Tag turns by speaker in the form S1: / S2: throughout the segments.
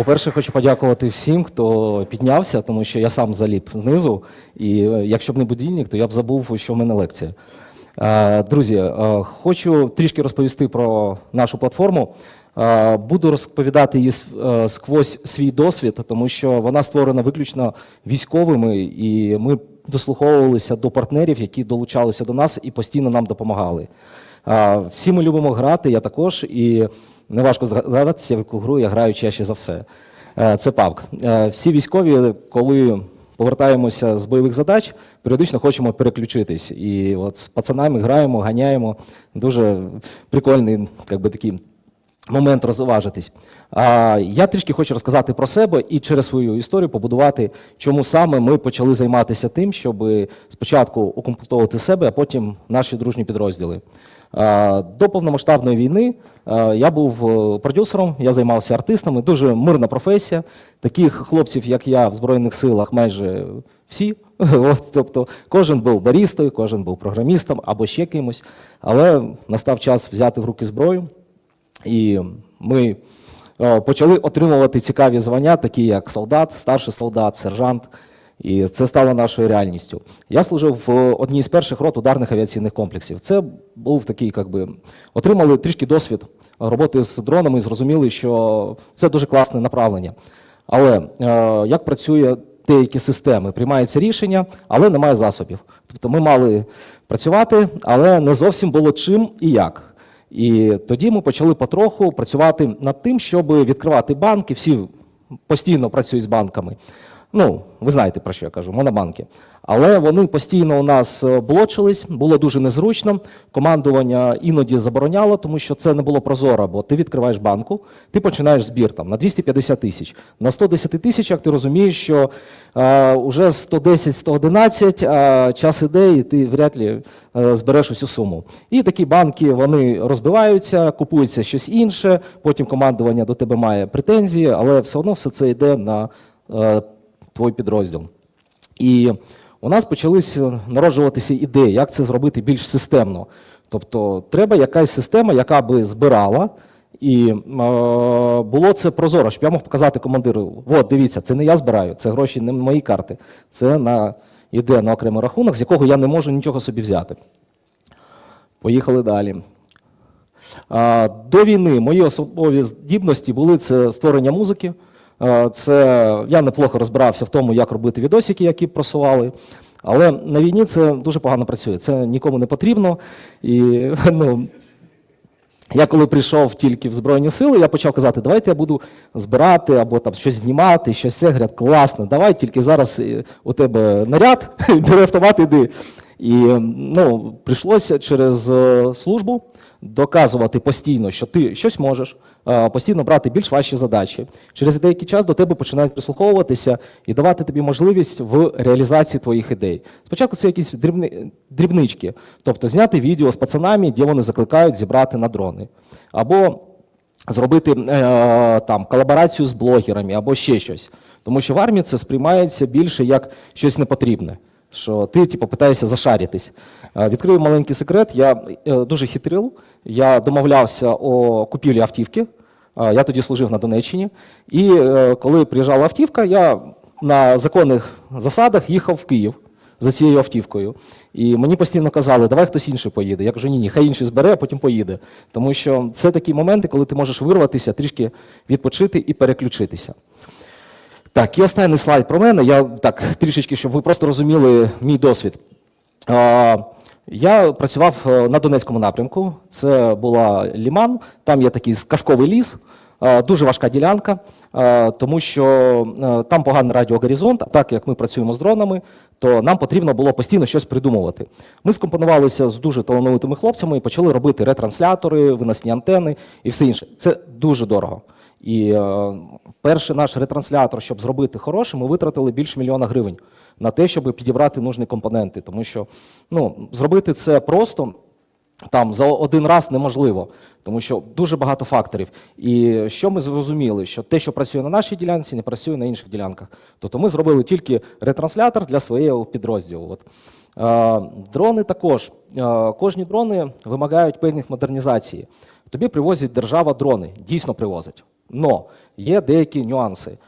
S1: По-перше, хочу подякувати всім, хто піднявся, тому що я сам заліп знизу. І е, якщо б не будильник, то я б забув, що в мене лекція. Е, Друзі, е, хочу трішки розповісти про нашу платформу. Буду розповідати її сквозь свій досвід, тому що вона створена виключно військовими, і ми дослуховувалися до партнерів, які долучалися до нас і постійно нам допомагали. Всі ми любимо грати, я також, і неважко здогадатися, в яку гру я граю чаще за все. Е, Це PUBG. Е, Всі військові, коли повертаємося з бойових задач, періодично хочемо переключитись. І от з пацанами граємо, ганяємо. Дуже прикольний, як би такий момент розважитись. А я трішки хочу розказати про себе і через свою історію побудувати, чому саме ми почали займатися тим, щоб спочатку укомплектовувати себе, а потім наші дружні підрозділи. А, До повномасштабної війни я був е, продюсером, я займався артистами, дуже мирна професія. Таких хлопців, як я, в Збройних силах майже всі. От, тобто кожен був барістою, кожен був програмістом або ще кимось. Але настав час взяти в руки зброю. І ми е, почали отримувати цікаві звання, такі як солдат, старший солдат, сержант. І це стало нашою реальністю. Я служив в одній з перших рот ударних авіаційних комплексів. Це був такий, як би, отримали трішки досвід роботи з дронами і зрозуміли, що це дуже класне направлення. Але е, як працює деякі системи? Приймається рішення, але немає засобів. Тобто ми мали працювати, але не зовсім було чим і як. І тоді ми почали потроху працювати над тим, щоб відкривати банки. Всі постійно працюють з банками. Ну, ви знаєте про що я кажу, монобанки. Але вони постійно у нас е, блочились, було дуже незручно. Командування іноді забороняло, тому що це не було прозоро, бо ти відкриваєш банку, ти починаєш збір там на 250 тисяч. На 110 тисячах ти розумієш, що е, уже 110-111, а час іде, і ти вряд ли е, збереш усю суму. І такі банки вони розбиваються, купується щось інше. Потім командування до тебе має претензії, але все одно все це йде на е, твій підрозділ. І у нас почались народжуватися ідеї, як це зробити більш системно. Тобто, треба якась система, яка би збирала, і е, було це прозоро, щоб я мог показати командиру: от, дивіться, це не я збираю, це гроші не мої карти, це на, йде на окремий рахунок, з якого я не можу нічого собі взяти. Поїхали далі. До війни мої особові здібності були це створення музики. А, Це я неплохо розбирався в тому, як робити відосики, які просували. Але на війні це дуже погано працює. Це нікому не потрібно. І ну, я коли прийшов тільки в Збройні Сили, я почав казати, давайте я буду збирати або там щось знімати, щось це. Говорять, класно, давай, тільки зараз е, у тебе наряд, бери автомат, іди. І ну, прийшлося через е, службу доказувати постійно, що ти щось можеш, е, постійно брати більш важчі задачі. Через деякий час до тебе починають прислуховуватися і давати тобі можливість в реалізації твоїх ідей. Спочатку це якісь дрібни, дрібнички, тобто зняти відео з пацанами, де вони закликають зібрати на дрони. Або зробити е, там колаборацію з блогерами або ще щось. Тому що в армії це сприймається більше як щось непотрібне. Що ти, типу, питаєшся зашаритись. Е, Відкрию маленький секрет. Я е, дуже хитрив. Я домовлявся о купівлі автівки. Е, Я тоді служив на Донеччині. І коли приїжджала автівка, я на законних засадах їхав в Київ за цією автівкою. І мені постійно казали, давай хтось інший поїде. Я кажу, ні, ні, хай інший збере, а потім поїде. Тому що це такі моменти, коли ти можеш вирватися, трішки відпочити і переключитися. Так, і останній слайд про мене. Я так трішечки, щоб ви просто розуміли мій досвід. Я працював е, на Донецькому напрямку. Це була Ліман, там є такий казковий ліс, дуже важка ділянка, е, тому що е, там поганий радіогоризонт. Так як ми працюємо з дронами, то нам потрібно було постійно щось придумувати. Ми скомпонувалися з дуже талановитими хлопцями і почали робити ретранслятори, виносні антени і все інше. Це дуже дорого. І е, перший наш ретранслятор, щоб зробити хороший, ми витратили більше мільйона гривень на те, щоб підібрати нужні компоненти. Тому що ну, зробити це просто там за один раз неможливо, тому що дуже багато факторів. І що ми зрозуміли, що те, що працює на нашій ділянці, не працює на інших ділянках. Тобто ми зробили тільки ретранслятор для свого підрозділу. От. Е, Дрони також. Е, Кожні дрони вимагають певних модернізацій. Тобі привозить держава дрони, дійсно привозить. Но є деякі нюанси.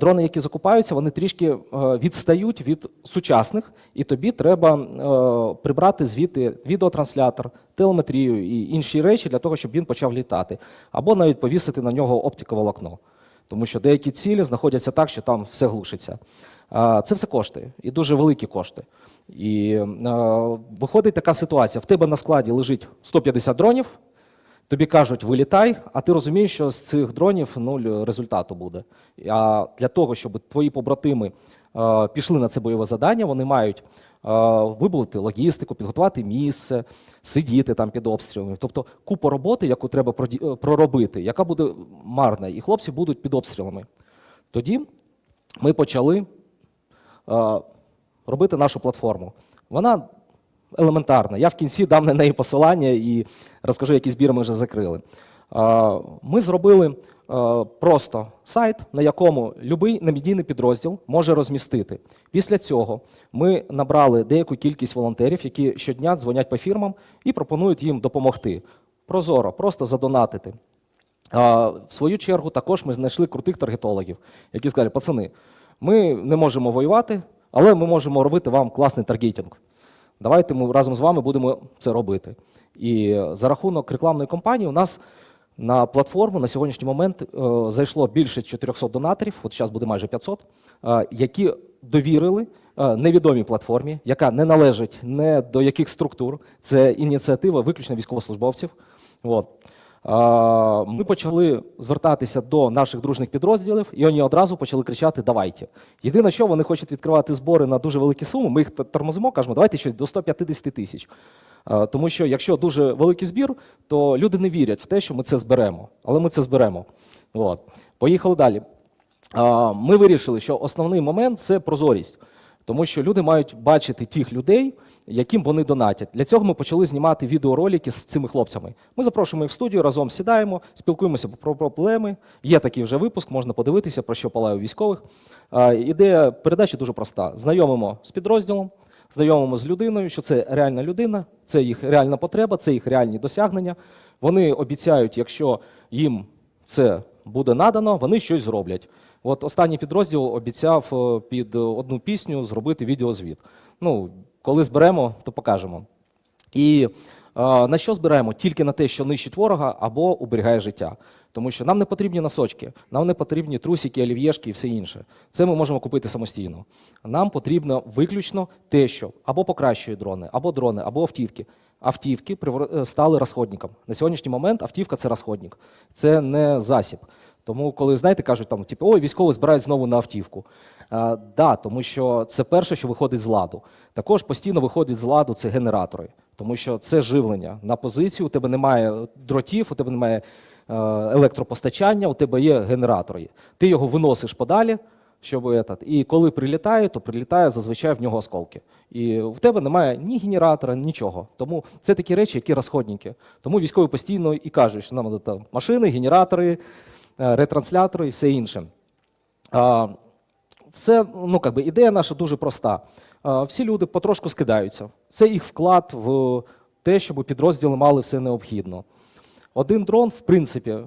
S1: Дрони, які закупаються, вони трішки е, відстають від сучасних, і тобі треба е, прибрати звідти відеотранслятор, телеметрію і інші речі для того, щоб він почав літати, або навіть повісити на нього оптиковолокно. Тому що деякі цілі знаходяться так, що там все глушиться. Це все коштує, і дуже великі кошти. І е, виходить така ситуація: в тебе на складі лежить 150 дронів. Тобі кажуть, вилітай, а ти розумієш, що з цих дронів нуль результату буде. А для того, щоб твої побратими е, пішли на це бойове завдання, вони мають е, вибудувати логістику, підготувати місце, сидіти там під обстрілами. Тобто купа роботи, яку треба е, проробити, яка буде марна, і хлопці будуть під обстрілами. Тоді ми почали е, робити нашу платформу. Вона елементарна. Я в кінці дам на неї посилання і розкажу, які збір ми вже закрили. Ми зробили просто сайт, на якому будь-який немедійний підрозділ може розмістити. Після цього ми набрали деяку кількість волонтерів, які щодня дзвонять по фірмам і пропонують їм допомогти. Прозоро, просто задонатити. В свою чергу також ми знайшли крутих таргетологів, які сказали, пацани, ми не можемо воювати, але ми можемо робити вам класний таргетинг. Давайте ми разом з вами будемо це робити. І за рахунок рекламної кампанії у нас на платформу на сьогоднішній момент е, зайшло більше 400 донаторів, от зараз буде майже 500, е, які довірили е, невідомій платформі, яка не належить не до яких структур. Це ініціатива виключно військовослужбовців. От. Ми почали звертатися до наших дружних підрозділів, і вони одразу почали кричати Давайте. Єдине, що вони хочуть відкривати збори на дуже великі суми. Ми їх тормозимо, кажемо, давайте щось до 150 тисяч. Тому що якщо дуже великий збір, то люди не вірять в те, що ми це зберемо. Але ми це зберемо. От. Поїхали далі. Ми вирішили, що основний момент це прозорість. Тому що люди мають бачити тих людей, яким вони донатять. Для цього ми почали знімати відеоролики з цими хлопцями. Ми запрошуємо їх в студію, разом сідаємо, спілкуємося про проблеми. Є такий вже випуск, можна подивитися, про що палає у військових. Ідея передачі дуже проста: знайомимо з підрозділом, знайомимо з людиною, що це реальна людина, це їх реальна потреба, це їх реальні досягнення. Вони обіцяють, якщо їм це буде надано, вони щось зроблять. От останній підрозділ обіцяв е, під одну пісню зробити відеозвіт. Ну, коли зберемо, то покажемо. І е, на що збираємо? Тільки на те, що нищить ворога або уберігає життя. Тому що нам не потрібні носочки, нам не потрібні трусики, олів'єшки і все інше. Це ми можемо купити самостійно. Нам потрібно виключно те, що або покращує дрони, або дрони, або автівки. Автівки е, стали розходником. На сьогоднішній момент автівка це розходник, це не засіб. Тому, коли знаєте, кажуть там, типу, ой, військові збирають знову на автівку. А, да, тому що це перше, що виходить з ладу. Також постійно виходить з ладу це генератори, тому що це живлення на позицію. У тебе немає дротів, у тебе немає е, електропостачання, у тебе є генератори. Ти його виносиш подалі. Щоб этот. І коли прилітає, то прилітає зазвичай в нього осколки. І в тебе немає ні генератора, нічого. Тому це такі речі, які розходники. Тому військові постійно і кажуть, що нам там машини, генератори, е, ретранслятори і все інше. Все, ну как би, ідея наша дуже проста. Всі люди потрошку скидаються. Це їх вклад в те, щоб підрозділи мали все необхідно. Один дрон, в принципі, е,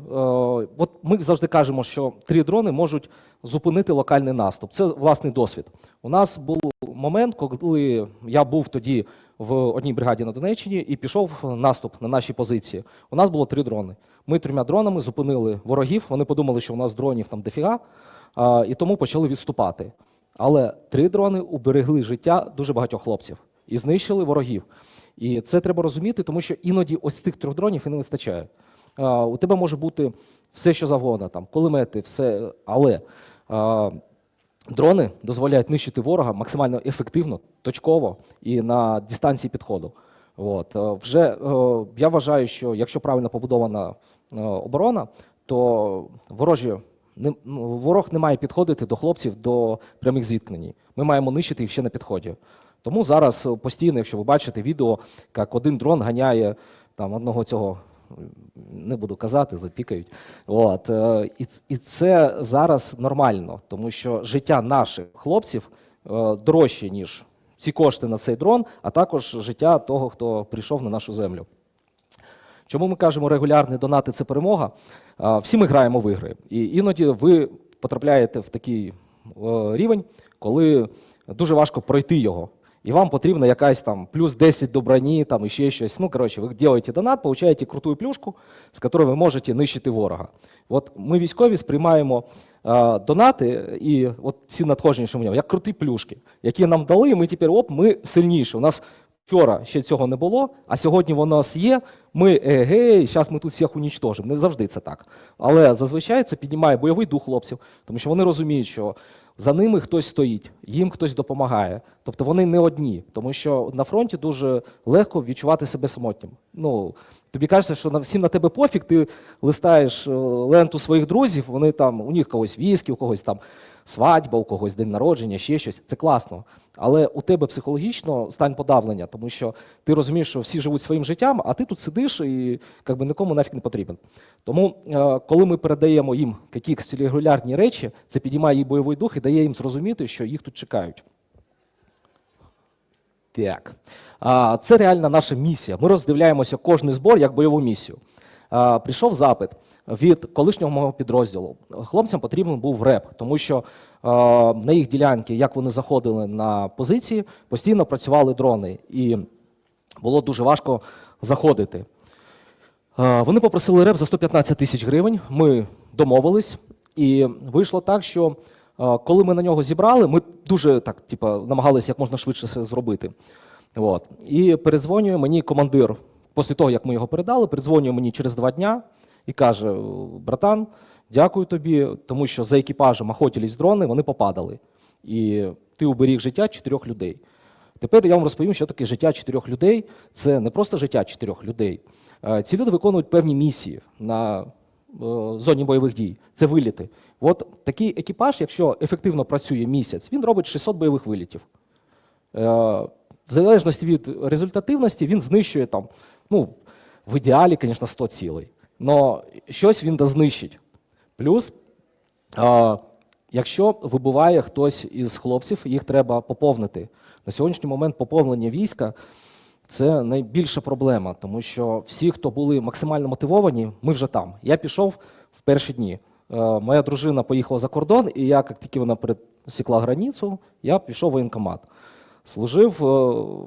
S1: от ми завжди кажемо, що три дрони можуть зупинити локальний наступ. Це власний досвід. У нас був момент, коли я був тоді в одній бригаді на Донеччині і пішов наступ на наші позиції. У нас було три дрони. Ми трьома дронами зупинили ворогів. Вони подумали, що у нас дронів там дофіга, і тому почали відступати. Але три дрони уберегли життя дуже багатьох хлопців і знищили ворогів. І це треба розуміти, тому що іноді ось цих трьох дронів і не вистачає. У тебе може бути все, що завгодно, там кулемети, все, але дрони дозволяють нищити ворога максимально ефективно, точково і на дистанції підходу. От. Е, Вже е, я вважаю, що якщо правильно побудована е, оборона, то ворожі не, ну, ворог не має підходити до хлопців до прямих зіткнень. Ми маємо нищити їх ще на підході. Тому зараз е, постійно, якщо ви бачите відео, як один дрон ганяє там одного цього. Не буду казати, запікають. От, е, і, і це зараз нормально, тому що життя наших хлопців е, дорожче, ніж ці кошти на цей дрон, а також життя того, хто прийшов на нашу землю. Чому ми кажемо регулярні донати це перемога? Всі ми граємо в ігри. І іноді ви потрапляєте в такий рівень, коли дуже важко пройти його. І вам потрібна якась там плюс 10 до броні, там і ще щось. Ну, коротше, ви робите донат, получаєте круту плюшку, з якою ви можете нищити ворога. От ми військові сприймаємо е, донати і от ці надходження, що ми маємо, як круті плюшки, які нам дали, і ми тепер оп, ми сильніші. У нас вчора ще цього не було, а сьогодні воно нас є. Ми егей, зараз ми тут всіх унічтожимо. Не завжди це так. Але зазвичай це піднімає бойовий дух хлопців, тому що вони розуміють, що за ними хтось стоїть, їм хтось допомагає. Тобто вони не одні, тому що на фронті дуже легко відчувати себе самотнім. Ну, тобі кажеться, що на всім на тебе пофіг, ти листаєш е, ленту своїх друзів, вони там, у них когось віскі, у когось там свадьба, у когось день народження, ще щось. Це класно. Але у тебе психологічно стань подавлення, тому що ти розумієш, що всі живуть своїм життям, а ти тут сидиш і якби нікому нафіг не потрібен. Тому, е, коли ми передаємо їм якісь регулярні речі, це підіймає їх бойовий дух і дає їм зрозуміти, що їх тут чекають. Так. Це реальна наша місія. Ми роздивляємося кожний збор як бойову місію. Прийшов запит від колишнього мого підрозділу. Хлопцям потрібен був реп, тому що на їх ділянки, як вони заходили на позиції, постійно працювали дрони, і було дуже важко заходити. Вони попросили реп за 115 тисяч гривень. Ми домовились, і вийшло так, що коли ми на нього зібрали, ми дуже так, типа, намагалися як можна швидше це зробити. От. І перезвонює мені командир, після того, як ми його передали, передзвонює мені через два дня і каже: братан, дякую тобі, тому що за екіпажем охотились дрони, вони попадали. І ти уберіг життя чотирьох людей. Тепер я вам розповім, що таке життя чотирьох людей. Це не просто життя чотирьох людей. Е, Ці люди виконують певні місії на е, зоні бойових дій. Це виліти. От такий екіпаж, якщо ефективно працює місяць, він робить 600 бойових вилітів. В залежності від результативності він знищує там, ну, в ідеалі, звісно, 100 цілей. Але щось він дознищить. Плюс а, Якщо вибуває хтось із хлопців, їх треба поповнити. На сьогоднішній момент поповнення війська це найбільша проблема, тому що всі, хто були максимально мотивовані, ми вже там. Я пішов в перші дні. Е, Моя дружина поїхала за кордон, і я, як тільки вона пересікла границю, я пішов в воєнкомат. Служив е,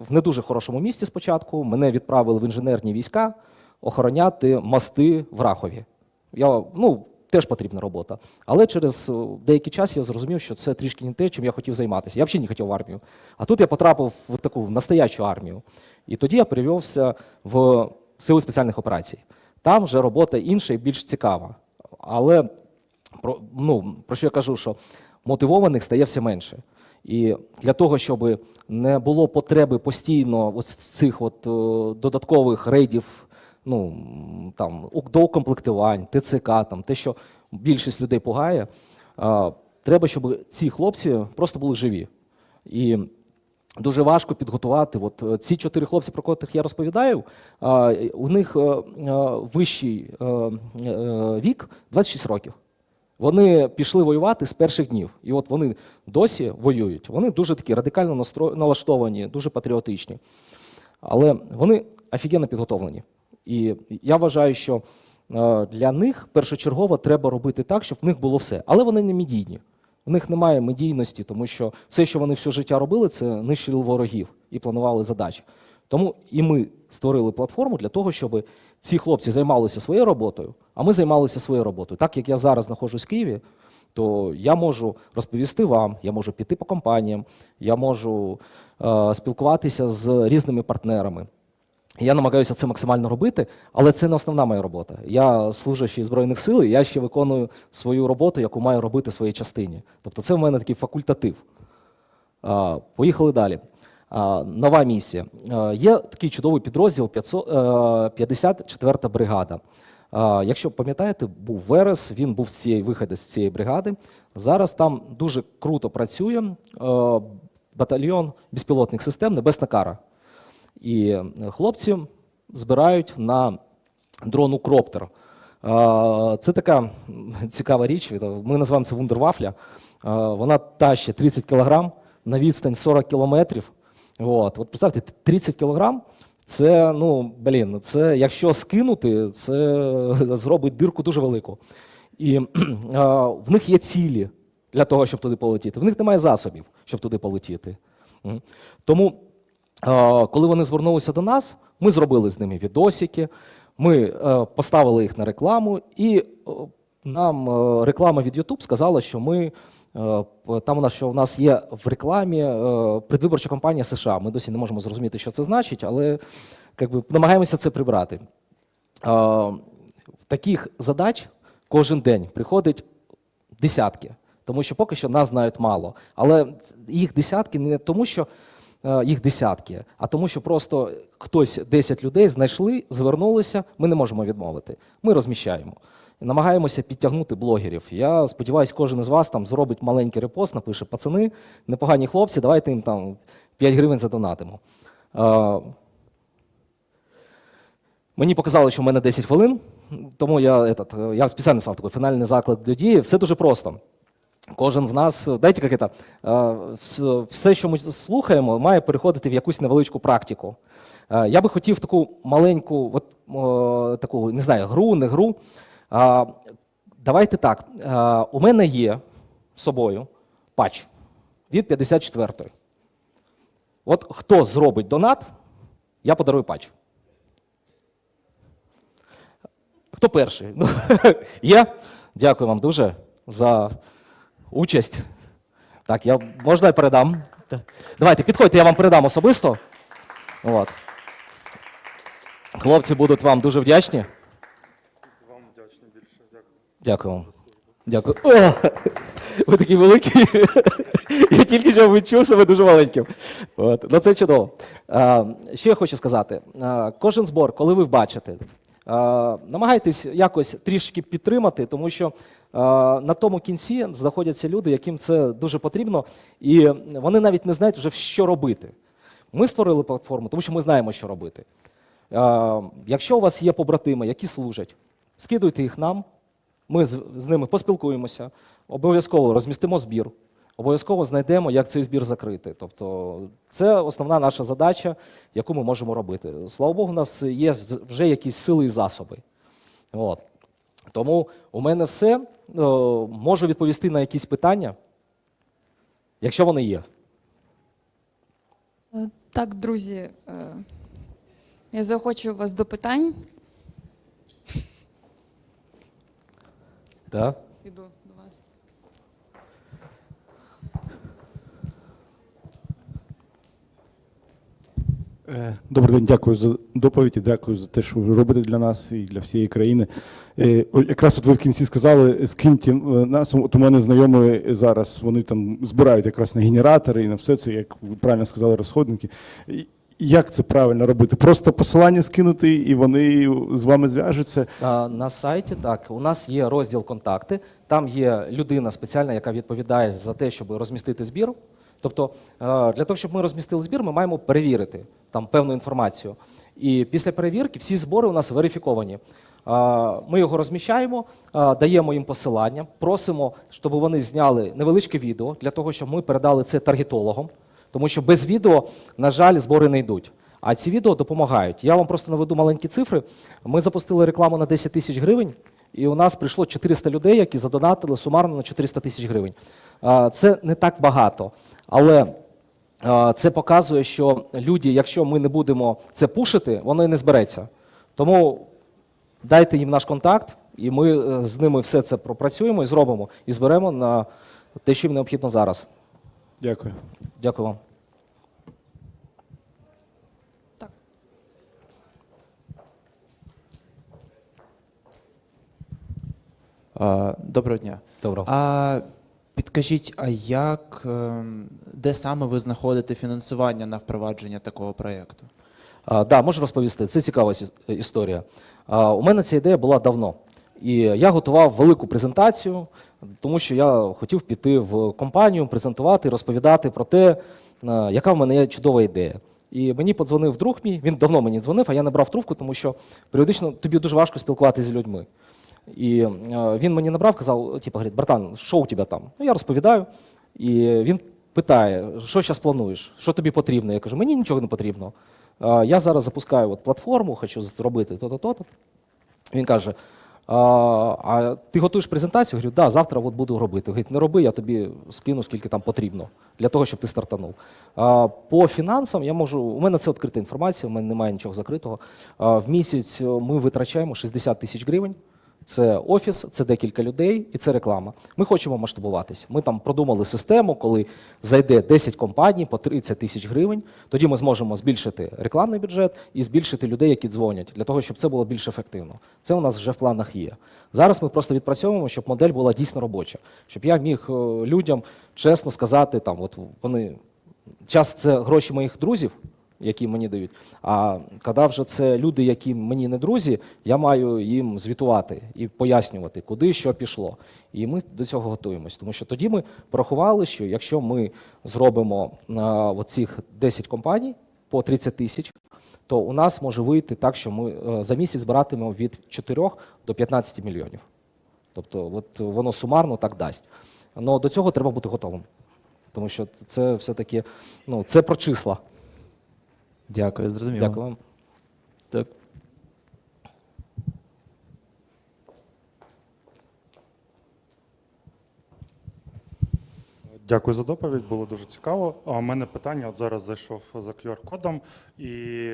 S1: в не дуже хорошому місті спочатку. Мене відправили в інженерні війська охороняти мости в Рахові. Я, ну, теж потрібна робота. Але через е, деякий час я зрозумів, що це трішки не те, чим я хотів займатися. Я взагалі не хотів в армію. А тут я потрапив в таку в настоящу армію. І тоді я перевівся в сили спеціальних операцій. Там вже робота інша і більш цікава. Але про, ну, про що я кажу, що мотивованих стає все менше. І для того, щоб не було потреби постійно от цих от, е, додаткових рейдів, ну, там, доукомплектувань, ТЦК, там, те, що більшість людей пугає, треба, щоб ці хлопці просто були живі. І дуже важко підготувати. От е, ці чотири хлопці, про котрих я розповідаю, у них е, вищий вік 26 років. Вони пішли воювати з перших днів. І от вони досі воюють. Вони дуже такі радикально настро- налаштовані, дуже патріотичні. Але вони офігенно підготовлені. І я вважаю, що е, для них першочергово треба робити так, щоб в них було все. Але вони не медійні. В них немає медійності, тому що все, що вони все життя робили, це нищили ворогів і планували задачі. Тому і ми створили платформу для того, щоб ці хлопці займалися своєю роботою, а ми займалися своєю роботою. Так як я зараз знаходжусь в Києві, то я можу розповісти вам, я можу піти по компаніям, я можу е, спілкуватися з різними партнерами. Я намагаюся це максимально робити, але це не основна моя робота. Я служащий Збройних сил, і я ще виконую свою роботу, яку маю робити в своїй частині. Тобто це в мене такий факультатив. А, Поїхали далі. Нова місія. Є такий чудовий підрозділ 500, е, 54-та бригада. Якщо пам'ятаєте, був Верес, він був з цієї виходу з цієї бригади. Зараз там дуже круто працює е, батальйон безпілотних систем Небесна Кара. І е, хлопці збирають на дрон Укроптер. Це така цікава річ. Ми називаємо це вундервафля. Вона тащить 30 кг на відстань 40 кілометрів. От. От представте, 30 кілограм Це, ну, блін, це якщо скинути, це зробить дирку дуже велику. І а, в них є цілі для того, щоб туди полетіти. В них немає засобів, щоб туди полетіти. Тому, а, коли вони звернулися до нас, ми зробили з ними відосики, ми е, поставили їх на рекламу, і о, нам е, реклама від YouTube сказала, що ми. Е, Там у нас що у нас є в рекламі е, предвиборча кампанія США. Ми досі не можемо зрозуміти, що це значить, але би, намагаємося це прибрати. Таких задач кожен день приходить десятки, тому що поки що нас знають мало. Але їх десятки не тому, що е, їх десятки, а тому, що просто хтось 10 людей знайшли, звернулися, ми не можемо відмовити. Ми розміщаємо. Намагаємося підтягнути блогерів. Я сподіваюся, кожен із вас там зробить маленький репост, напише пацани, непогані хлопці, давайте їм там 5 гривень задонатимо. Мені показали, що в мене 10 хвилин, тому я, этот, я спеціально писав такий фінальний заклик до дії. Все дуже просто. Кожен з нас, дайте як это, е, все, що ми слухаємо, має переходити в якусь невеличку практику. Я би хотів таку маленьку, от, таку, не знаю, гру, не гру. Давайте так. У мене є собою патч від 54-ї. От хто зробить донат, я подарую патч. Хто перший? Ну, є? Дякую вам дуже за участь. Так, я можна я передам? Давайте, підходьте, я вам передам особисто. От. Хлопці будуть вам дуже вдячні.
S2: Дякую.
S1: Вам. Дякую. О, ви такі великі. Я тільки що відчув себе дуже маленьким. От. Ну, це чудово. А, що я хочу сказати? А, кожен збор, коли ви бачите, а, намагайтесь якось трішки підтримати, тому що а, на тому кінці знаходяться люди, яким це дуже потрібно, і вони навіть не знають вже, що робити. Ми створили платформу, тому що ми знаємо, що робити. А, якщо у вас є побратими, які служать, скидуйте їх нам. Ми з, з ними поспілкуємося, обов'язково розмістимо збір, обов'язково знайдемо, як цей збір закрити. Тобто, це основна наша задача, яку ми можемо робити. Слава Богу, у нас є вже якісь сили і засоби. От. Тому у мене все. Е, Можу відповісти на якісь питання, якщо вони є.
S3: Е, Так, друзі, е, я заохочую вас до питань.
S1: Так?
S3: Іду до вас.
S4: Е, Добрий день, дякую за доповідь, і дякую за те, що ви робите для нас і для всієї країни. Е, Якраз от ви в кінці сказали, скиньте е, нас. От у мене знайомі зараз вони там збирають якраз на генератори і на все це, як ви правильно сказали, розходники. Як це правильно робити? Просто посилання скинути, і вони з вами зв'яжуться.
S1: На сайті так, у нас є розділ контакти. Там є людина спеціальна, яка відповідає за те, щоб розмістити збір. Тобто, е, для того, щоб ми розмістили збір, ми маємо перевірити там певну інформацію. І після перевірки всі збори у нас верифіковані. Ми його розміщаємо, даємо їм посилання, просимо, щоб вони зняли невеличке відео для того, щоб ми передали це таргетологам. Тому що без відео, на жаль, збори не йдуть. А ці відео допомагають. Я вам просто наведу маленькі цифри. Ми запустили рекламу на 10 тисяч гривень, і у нас прийшло 400 людей, які задонатили сумарно на 400 тисяч гривень. Це не так багато, але це показує, що люди, якщо ми не будемо це пушити, воно і не збереться. Тому дайте їм наш контакт, і ми е, з ними все це пропрацюємо і зробимо, і зберемо на те, що їм необхідно зараз.
S4: Дякую.
S1: Дякую вам.
S3: Так.
S5: А, Доброго дня.
S1: Добро.
S5: А підкажіть, а як, ем, де саме ви знаходите фінансування на впровадження такого проєкту?
S1: А, да, можу розповісти. Це цікава сі- історія. А, у мене ця ідея була давно. І я готував велику презентацію, тому що я хотів піти в компанію, презентувати, розповідати про те, яка в мене є чудова ідея. І мені подзвонив друг мій, він давно мені дзвонив, а я не брав трубку, тому що періодично тобі дуже важко спілкуватися з людьми. І е, він мені набрав, казав, типу, говорить, братан, що у тебе там? Ну, я розповідаю. І він питає, що зараз плануєш, що тобі потрібно. Я кажу, мені нічого не потрібно. Я зараз запускаю от платформу, хочу зробити то-то, то-то. Він каже: а, а ти готуєш презентацію? Говорю, да, завтра от буду робити. Говорить, не роби, я тобі скину, скільки там потрібно для того, щоб ти стартанув. А, по фінансам я можу. У мене це відкрита інформація, у мене немає нічого закритого. А, в місяць е, ми витрачаємо 60 тисяч гривень. Це офіс, це декілька людей і це реклама. Ми хочемо масштабуватися. Ми там продумали систему, коли зайде 10 компаній по 30 тисяч гривень. Тоді ми зможемо збільшити рекламний бюджет і збільшити людей, які дзвонять, для того, щоб це було більш ефективно. Це у нас вже в планах є. Зараз ми просто відпрацьовуємо, щоб модель була дійсно робоча, щоб я міг е, людям чесно сказати, там, от вони час це гроші моїх друзів, які мені дають. А коли вже це люди, які мені не друзі, я маю їм звітувати і пояснювати, куди що пішло. І ми до цього готуємось. Тому що тоді ми порахували, що якщо ми зробимо а, оцих 10 компаній по 30 тисяч, то у нас може вийти так, що ми е, за місяць збиратимемо від 4 до 15 мільйонів. Тобто, от воно сумарно так дасть. Але до цього треба бути готовим. Тому що це все-таки ну, це про числа.
S5: Дякую, зрозуміло.
S1: Дякую вам. Так.
S2: Дякую за доповідь, було дуже цікаво. А у мене питання: от зараз зайшов за QR-кодом, і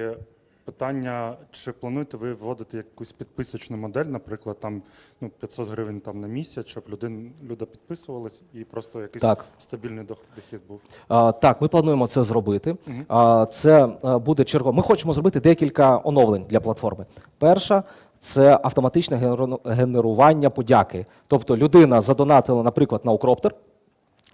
S2: питання: чи плануєте ви вводити якусь підписочну модель, наприклад, там ну, 500 гривень там на місяць, щоб людин, люди підписувались і просто якийсь
S1: Так.
S2: стабільний дохід був?
S1: А, так, ми плануємо це зробити.
S2: Мгм.
S1: А, це буде черго. Ми хочемо зробити декілька оновлень для платформи. Перша це автоматичне генерування подяки. Тобто людина задонатила, наприклад, на укроптер.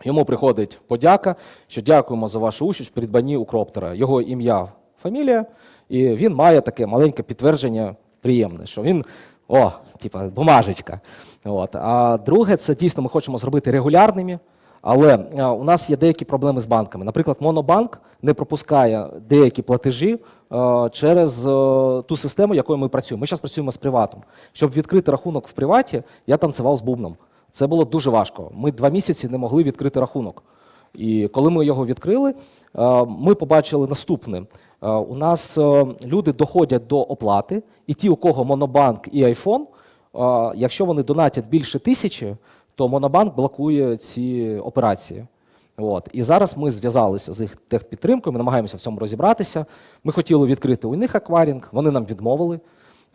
S1: Йому приходить подяка, що дякуємо за вашу участь в придбанні укроптера. Його ім'я, фамілія, і він має таке маленьке підтвердження приємне, що він о, типа бумажечка. От. А друге, це дійсно ми хочемо зробити регулярними. Але е, у нас є деякі проблеми з банками. Наприклад, Монобанк не пропускає деякі платежі е, через е, ту систему, якою ми працюємо. Ми зараз працюємо з приватом. Щоб відкрити рахунок в приваті, я танцював з бубном. Це було дуже важко. Ми два місяці не могли відкрити рахунок. І коли ми його відкрили, е, ми побачили наступне: Е, у нас е, люди доходять до оплати, і ті, у кого Монобанк і Айфон, якщо вони донатять більше тисячі, то Монобанк блокує ці операції. От. І зараз ми зв'язалися з їх техпідтримкою, ми намагаємося в цьому розібратися. Ми хотіли відкрити у них акварінг, вони нам відмовили.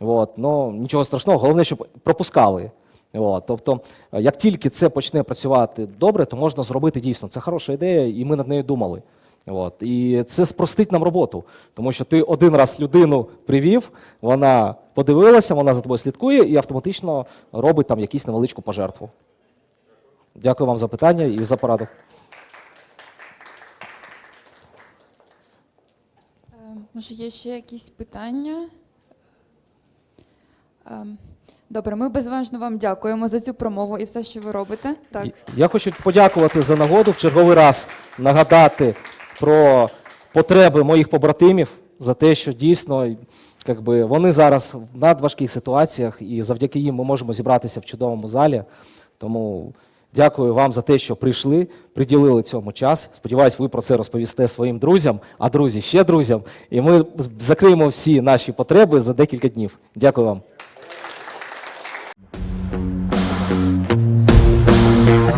S1: От. Ну, нічого страшного, головне, щоб пропускали. От. Тобто, е, як тільки це почне працювати добре, то можна зробити дійсно. Це хороша ідея, і ми над нею думали. От. І це спростить нам роботу, тому що ти один раз людину привів, вона подивилася, вона за тобою слідкує і автоматично робить там якусь невеличку пожертву. Дякую вам за питання і за пораду.
S3: Е, Може, є ще якісь питання? Добре, ми безважно вам дякуємо за цю промову і все, що ви робите. Так.
S1: Я хочу подякувати за нагоду в черговий раз нагадати про потреби моїх побратимів за те, що дійсно якби, вони зараз в надважких ситуаціях, і завдяки їм ми можемо зібратися в чудовому залі. Тому дякую вам за те, що прийшли, приділили цьому час. Сподіваюсь, ви про це розповісте своїм друзям, а друзі ще друзям. І ми закриємо всі наші потреби за декілька днів. Дякую вам.